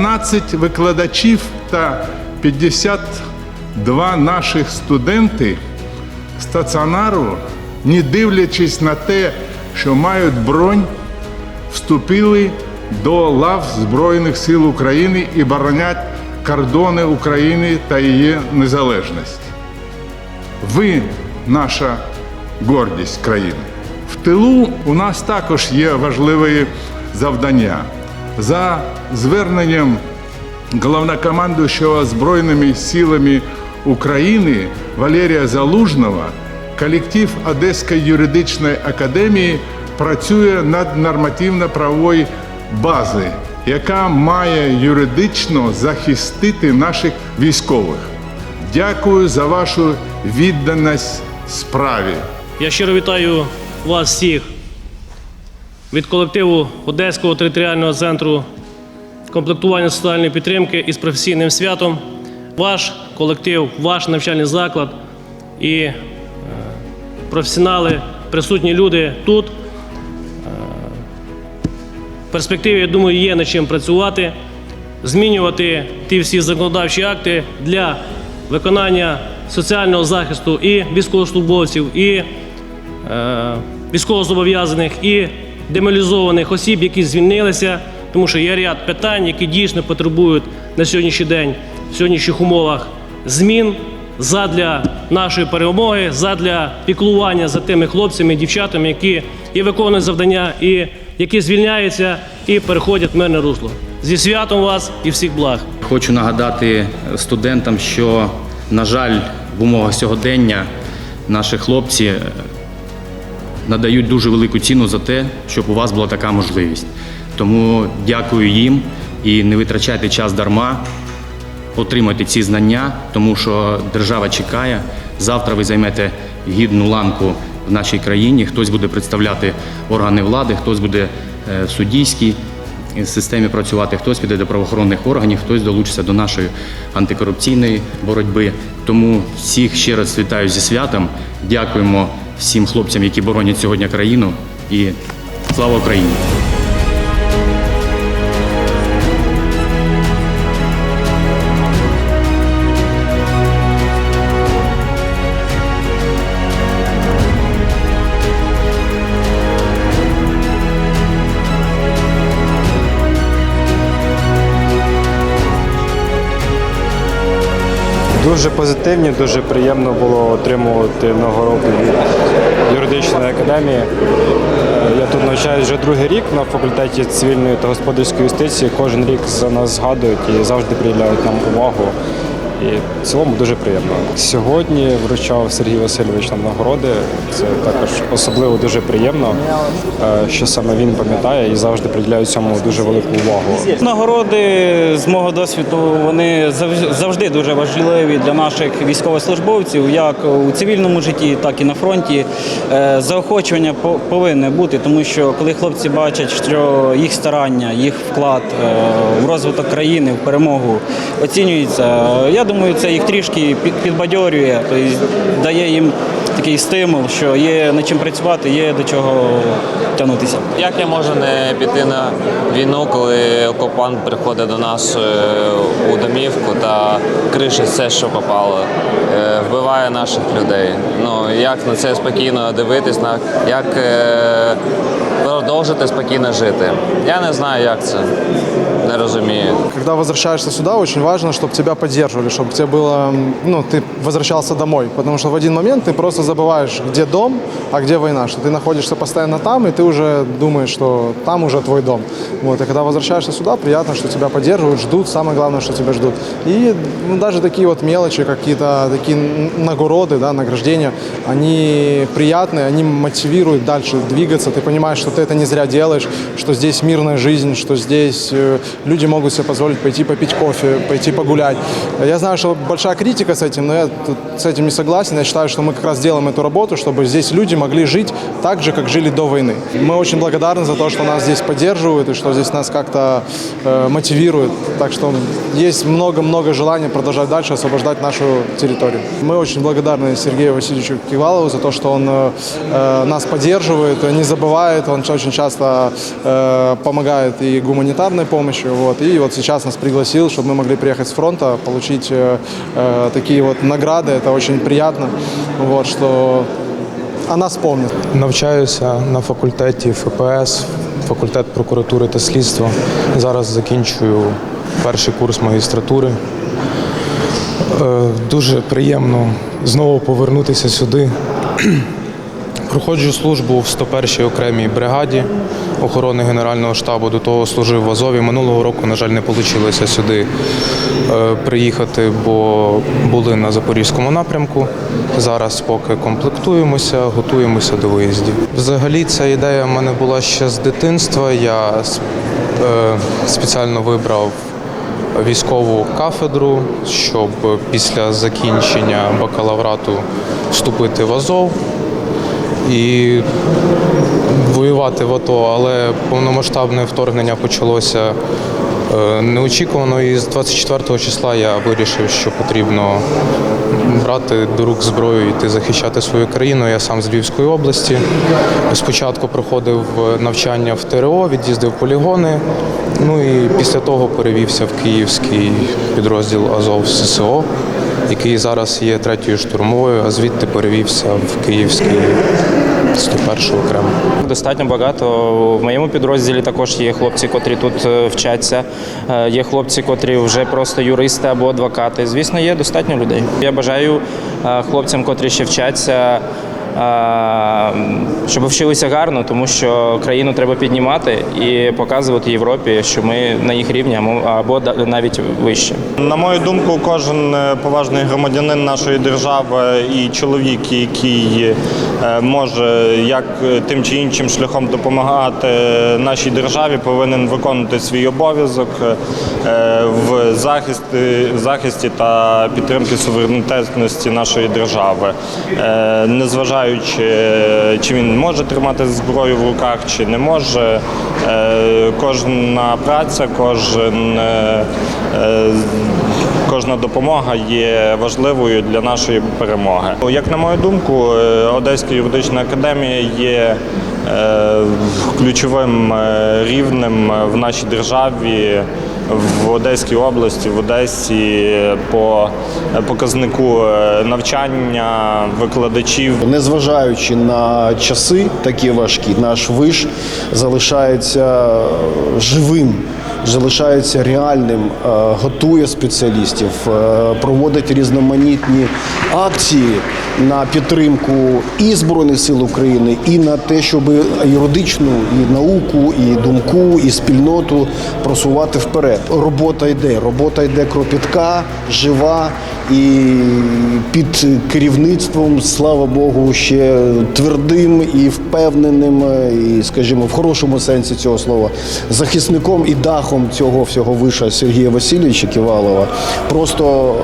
12 викладачів та 52 наших студенти стаціонару, не дивлячись на те, що мають бронь, вступили до лав Збройних сил України і боронять кордони України та її незалежність. Ви наша гордість країни. В тилу у нас також є важливі завдання. За зверненням головнокомандуючого Збройними силами України Валерія Залужного, колектив Одеської юридичної академії працює над нормативно-правовою бази, яка має юридично захистити наших військових. Дякую за вашу відданість справі. Я щиро вітаю вас всіх від колективу Одеського територіального центру комплектування соціальної підтримки із професійним святом. Ваш колектив, ваш навчальний заклад і е, професіонали, присутні люди тут. Е, В перспективі, я думаю, є над чим працювати, змінювати ті всі законодавчі акти для виконання соціального захисту і військовослужбовців, і е, військовозобов'язаних, і демобілізованих осіб, які звільнилися, тому що є ряд питань, які дійсно потребують на сьогоднішній день в сьогоднішніх умовах змін задля нашої перемоги, задля піклування за тими хлопцями і дівчатами, які і виконують завдання, і які звільняються і переходять в мирне русло. Зі святом вас і всіх благ. Хочу нагадати студентам, що, на жаль, в умовах сьогодення наші хлопці надають дуже велику ціну за те, щоб у вас була така можливість. Тому дякую їм і не витрачайте час дарма, отримайте ці знання, тому що держава чекає. Завтра ви займете гідну ланку в нашій країні. Хтось буде представляти органи влади, хтось буде е, в суддійській системі працювати, хтось піде до правоохоронних органів, хтось долучиться до нашої антикорупційної боротьби. Тому всіх ще раз вітаю зі святом. Дякуємо всім хлопцям, які боронять сьогодні країну. І слава Україні! Дуже позитивні, дуже приємно було отримувати нагороду від юридичної академії. Я тут навчаюся вже другий рік на факультеті цивільної та господарської юстиції. Кожен рік за нас згадують і завжди приділяють нам увагу. І в цілому дуже приємно. Сьогодні вручав Сергій Васильович нам нагороди. Це також особливо дуже приємно, е, що саме він пам'ятає і завжди приділяє цьому дуже велику увагу. Нагороди з мого досвіду вони зав- завжди дуже важливі для наших військовослужбовців, як у цивільному житті, так і на фронті. Е, Заохочування по- повинне бути, тому що коли хлопці бачать, що їх старання, їх вклад е, в розвиток країни, в перемогу оцінюється. Я думаю, це їх трішки під- підбадьорює, тобто дає їм такий стимул, що є над чим працювати, є до чого тягнутися. Як я можу не піти на війну, коли окупант приходить до нас е, у домівку та кришить все, що попало, е, вбиває наших людей? Ну як на це спокійно дивитись, на як е, продовжити спокійно жити? Я не знаю, як це. Не розумію. Когда возвращаешься сюда, очень важно, чтобы тебя поддерживали, чтобы тебе было, м, ну, ты возвращался домой. Потому что в один момент ты просто забываешь, где дом, а где война, что ты находишься постоянно там, и ты уже думаешь, что там уже твой дом. Вот, и когда возвращаешься сюда, приятно, что тебя поддерживают, ждут, самое главное, что тебя ждут. И ну, даже такие вот мелочи, какие-то такие н- нагороды, да, награждения, они приятные, они мотивируют дальше двигаться. Ты понимаешь, что ты это не зря делаешь, что здесь мирная жизнь, что здесь э, люди могут себе позволить пойти попить кофе, пойти погулять. Я знаю, что большая критика с этим, но я с этим не согласен. Я считаю, что мы как раз делаем эту работу, чтобы здесь люди могли жить так же, как жили до войны. Мы очень благодарны за то, что нас здесь поддерживают и что здесь нас как-то э, мотивируют. Так что есть много-много желания продолжать дальше освобождать нашу территорию. Мы очень благодарны Сергею Васильевичу Кивалову за то, что он э, э, нас поддерживает, не забывает, он очень часто часто э, помогает и гуманитарной помощью. Вот, и вот сейчас нас пригласил, чтобы мы могли приехать с фронта, получить э, э, такие вот награды. Это очень приятно, вот, что о нас помнят. Навчаюся на факультеті ФПС, факультет прокуратури та слідства. Зараз закінчую перший курс магістратури. Е, Дуже приємно знову повернутися сюди. Проходжу службу в 101-й окремій бригаді охорони Генерального штабу. До того служив в Азові. Минулого року, на жаль, не вийшло сюди е, приїхати, бо були на Запорізькому напрямку. Зараз поки комплектуємося, готуємося до виїздів. Взагалі, ця ідея в мене була ще з дитинства. Я е, спеціально вибрав військову кафедру, щоб після закінчення бакалаврату вступити в Азов і воювати в АТО, але повномасштабне вторгнення почалося е, неочікувано. І з 24 числа я вирішив, що потрібно брати до рук зброю і йти захищати свою країну. Я сам з Львівської області. Спочатку проходив навчання в ТРО, від'їздив полігони. Ну і після того перевівся в київський підрозділ Азов ССО, який зараз є третьою штурмовою, а звідти перевівся в київський 101 окремо. Достатньо багато. В моєму підрозділі також є хлопці, котрі тут е, вчаться. Е, Є хлопці, котрі вже просто юристи або адвокати. Звісно, є достатньо людей. Я бажаю е, хлопцям, котрі ще вчаться. Щоб вчилися гарно, тому що країну треба піднімати і показувати Європі, що ми на їх рівні або- навіть вище. На мою думку, кожен е, поважний громадянин нашої держави і чоловік, який е, може як е, тим чи іншим шляхом допомагати нашій державі, повинен виконувати свій обов'язок в захисті, захисті та підтримки суверенітетності нашої держави, незважаючи, е, чи він може тримати зброю в руках, чи не може. Е, Кожна праця, кожен е, Кожна допомога є важливою для нашої перемоги. Як на мою думку, Одеська юридична академія є ключовим рівнем в нашій державі. В Одеській області, в Одесі по показнику е, навчання викладачів. Незважаючи на часи такі важкі, наш виш залишається живим, залишається реальним, е, готує спеціалістів, е, проводить різноманітні акції на підтримку і Збройних сил України, і на те, щоб юридичну і науку, і думку, і спільноту просувати вперед. Робота йде, робота йде кропітка, жива і під керівництвом, слава Богу, ще твердим і впевненим, і, скажімо, в хорошому сенсі цього слова, захисником і дахом цього всього виша Сергія Васильовича Ківалова. Просто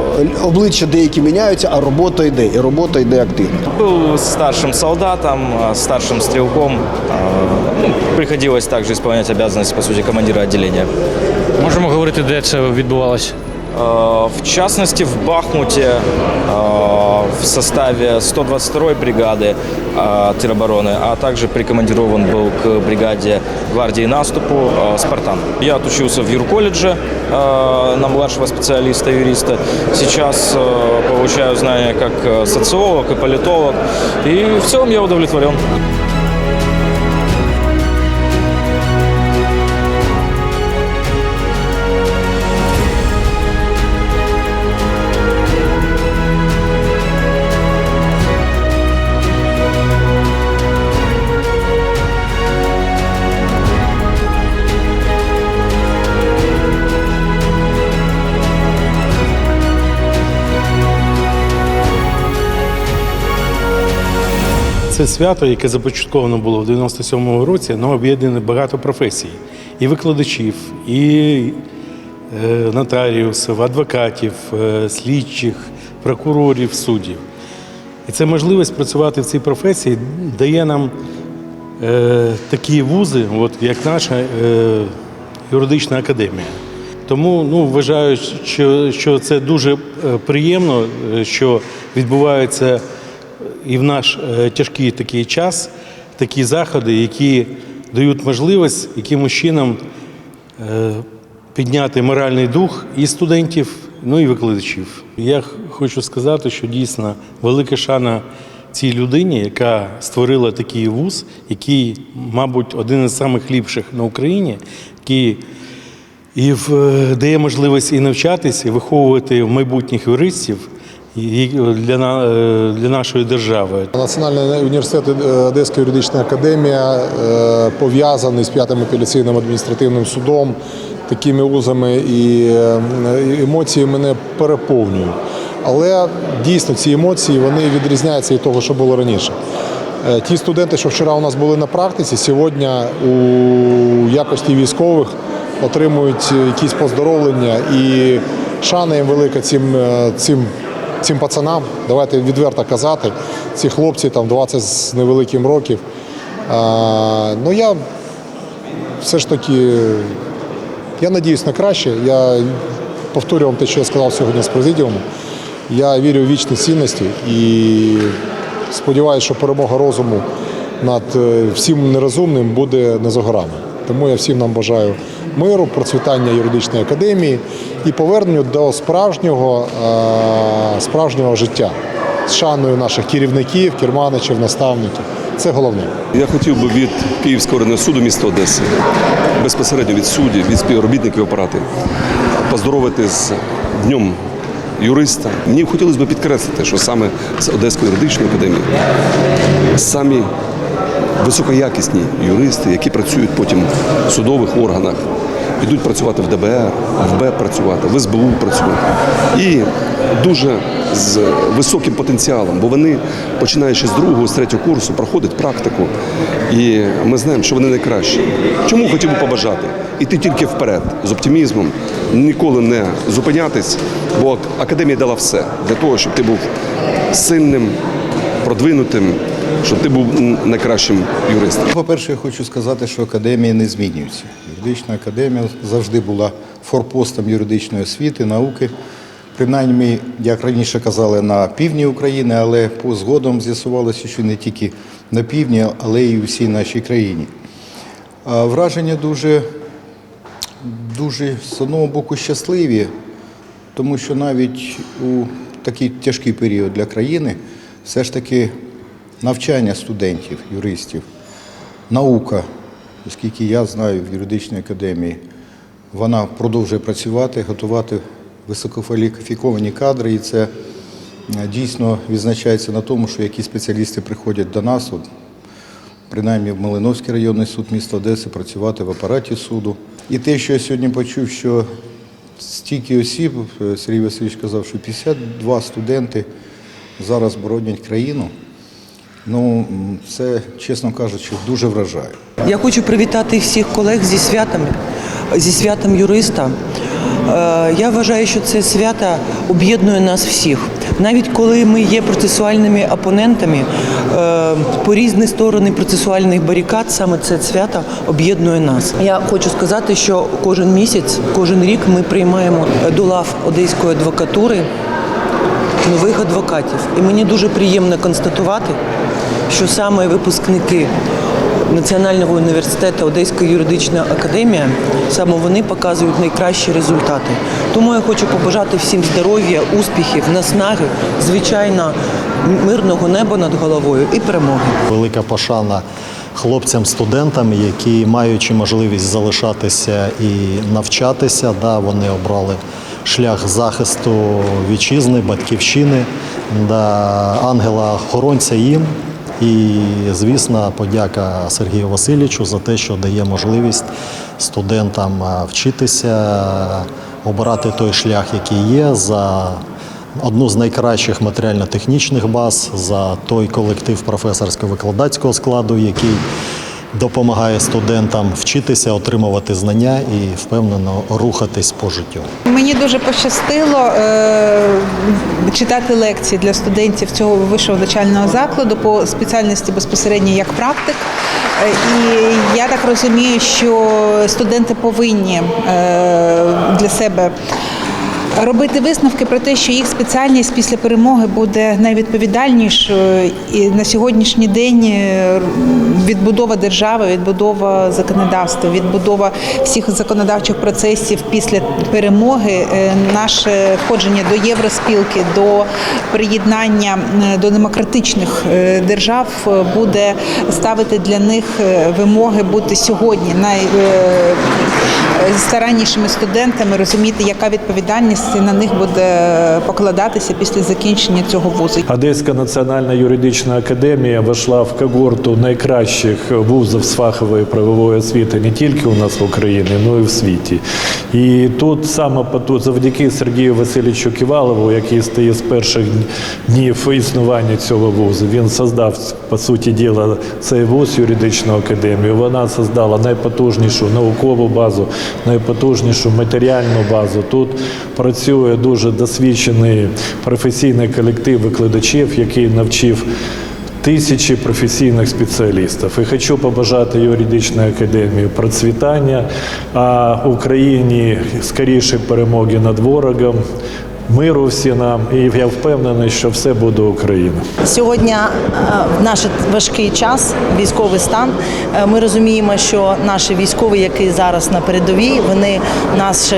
обличчя деякі міняються, а робота йде, і робота йде активно. Был старшим солдатом, старшим стрелком. А, ну, Приходилось также исполнять обязанности, по сути, командира отделения. Можемо говорити, де це відбувалося? А, В частности, в Бахмуте а, в составе 122-й бригады а, теробороны, а также прикомандирован был к бригаде гвардии наступу а, «Спартан». Я отучился в юрколледже а, на младшего специалиста-юриста. Сейчас а, получаю знания как а, социолог и политолог. И в целом я удовлетворен. Це свято, яке започатковано було в 97-му році, воно об'єднане багато професій. І викладачів, і е, нотаріусів, адвокатів, е, слідчих, прокурорів, суддів. І це можливість працювати в цій професії дає нам е, такі вузи, от як наша е, юридична академія. Тому ну, вважаю, що, що це дуже е, приємно, що відбуваються і в наш е, тяжкий такий час такі заходи, які дають можливість якимось чином е, підняти моральний дух і студентів, ну і викладачів. Я хочу сказати, що дійсно велика шана цій людині, яка створила такий вуз, який, мабуть, один із самих ліпших на Україні, який і в, е, дає можливість і навчатися, і виховувати майбутніх юристів для, е, для нашої держави. Національний університет е, Одеська юридична академія е, пов'язаний з п'ятим апеляційним адміністративним судом. Такими узами і емоції мене переповнюють. Але дійсно ці емоції вони відрізняються від того, що було раніше. Ті студенти, що вчора у нас були на практиці, сьогодні у якості військових отримують якісь поздоровлення і шана їм велика цим, цим, цим пацанам. Давайте відверто казати. Ці хлопці там 20 з невеликим років. А, ну я все ж таки я надіюсь на краще. Я повторюю вам те, що я сказав сьогодні з президіуму. Я вірю в вічні цінності і сподіваюся, що перемога розуму над е, всім нерозумним буде не за горами. Тому я всім нам бажаю миру, процвітання юридичної академії і поверненню до справжнього, е, справжнього життя з шаною наших керівників, керманичів, наставників. Це головне. Я хотів би від Київського районного суду міста Одеси, безпосередньо від суддів, від співробітників апарату, поздоровити з Днем юриста. Мені хотілося б підкреслити, що саме з Одеської юридичної академії самі високоякісні юристи, які працюють потім в судових органах, підуть працювати в ДБР, в БЕП працювати, в СБУ працювати. І дуже з високим потенціалом, бо вони, починаючи з другого, з третього курсу, проходять практику. І ми знаємо, що вони найкращі. Чому хотів би побажати? Іти тільки вперед, з оптимізмом, ніколи не зупинятись, бо академія дала все для того, щоб ти був сильним, продвинутим, щоб ти був найкращим юристом. По-перше, я хочу сказати, що академії не змінюються. Юридична академія завжди була форпостом юридичної освіти, науки. Принаймні, як раніше казали, на півдні України, але згодом з'ясувалося, що не тільки на півдні, але й у всій нашій країні. Враження дуже, дуже з одного боку щасливі, тому що навіть у такий тяжкий період для країни все ж таки навчання студентів, юристів, наука, оскільки я знаю в юридичній академії, вона продовжує працювати, готувати висококваліфіковані кадри, і це е, дійсно відзначається на тому, що які спеціалісти приходять до нас, от, принаймні в Малиновський районний суд міста Одеси, працювати в апараті суду. І те, що я сьогодні почув, що стільки осіб, е, Сергій Васильович казав, що 52 студенти зараз боронять країну. Ну, це, чесно кажучи, дуже вражає. Я хочу привітати всіх колег зі святами, зі святом юриста. Е, Я вважаю, що це свято об'єднує нас всіх. Навіть коли ми є процесуальними опонентами, е, по різні сторони процесуальних барикад, саме це свято об'єднує нас. Я хочу сказати, що кожен місяць, кожен рік ми приймаємо до лав одеської адвокатури нових адвокатів. І мені дуже приємно констатувати, що саме випускники Національного університету Одеська юридична академія, саме вони показують найкращі результати. Тому я хочу побажати всім здоров'я, успіхів, наснаги, звичайно, мирного неба над головою і перемоги. Велика пошана хлопцям-студентам, які, маючи можливість залишатися і навчатися, да, вони обрали шлях захисту вітчизни, батьківщини, да, ангела-охоронця їм. І, звісно, подяка Сергію Васильовичу за те, що дає можливість студентам вчитися, обирати той шлях, який є, за одну з найкращих матеріально-технічних баз, за той колектив професорсько-викладацького складу, який допомагає студентам вчитися, отримувати знання і впевнено рухатись по життю. Мені дуже пощастило е, читати лекції для студентів цього вищого навчального закладу по спеціальності безпосередньо як практик. Е, І я так розумію, що студенти повинні е, для себе робити висновки про те, що їх спеціальність після перемоги буде найвідповідальнішою. І на сьогоднішній день е, відбудова держави, відбудова законодавства, відбудова всіх законодавчих процесів після перемоги, е, наше входження до євроспілки, до приєднання е, до демократичних е, держав е, буде ставити для них е, вимоги бути сьогодні найстараннішими студентами, розуміти, яка відповідальність на них буде покладатися після закінчення цього вузу. Одеська національна юридична академія вийшла в когорту найкращих вузів з фахової правової освіти не тільки у нас в Україні, але й в світі. І тут саме завдяки Сергію Васильовичу Ківалову, який стає з перших днів існування цього вузу, він создав, по суті діла, цей вуз юридичну академію. Вона создала найпотужнішу наукову базу, найпотужнішу матеріальну базу. Тут працює дуже досвідчений професійний колектив викладачів, який навчив тисячі професійних спеціалістів. І хочу побажати юридичній академії процвітання, а Україні скоріше перемоги над ворогом. Миру всі нам, і я впевнений, що все буде Україна. Сьогодні е, в наш важкий час, військовий стан. е, Ми розуміємо, що наші військові, які зараз на передовій, вони наші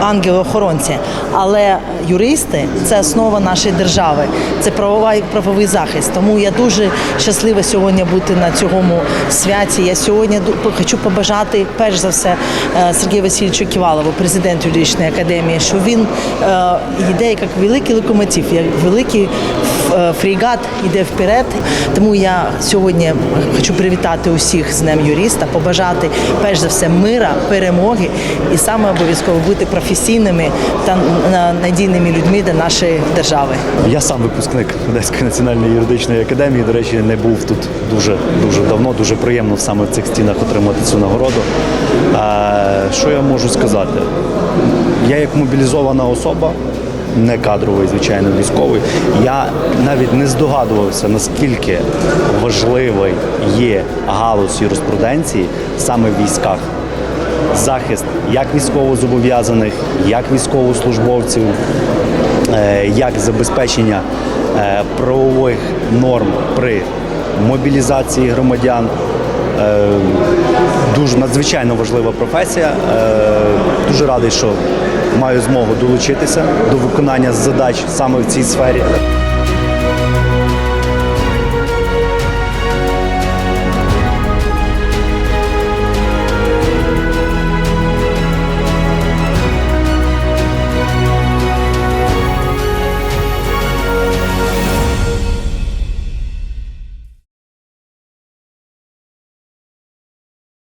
ангели-охоронці. Але юристи це основа нашої держави, це правова правовий захист. Тому я дуже щаслива сьогодні бути на цьому святі. Я сьогодні хочу побажати перш за все е, Сергію Васильовичу Ківалову, президенту юридичної академії, що він йде як великий локомотив, як великий е, фрегат йде вперед. Тому я сьогодні хочу привітати усіх з Днем юриста, побажати перш за все мира, перемоги і саме обов'язково бути професійними та надійними людьми для нашої держави. Я сам випускник Одеської національної юридичної академії. До речі, не був тут дуже дуже давно. Дуже приємно саме в цих стінах отримати цю нагороду. Що я можу сказати? Я як мобілізована особа. Не кадровий, звичайно, військовий. Я навіть не здогадувався, наскільки важливий є галузь юриспруденції саме в військах. Захист як військовозобов'язаних, як військовослужбовців, е, як забезпечення е, правових норм при мобілізації громадян. Е, Дуже надзвичайно важлива професія. Дуже радий, що маю змогу долучитися до виконання задач саме в цій сфері.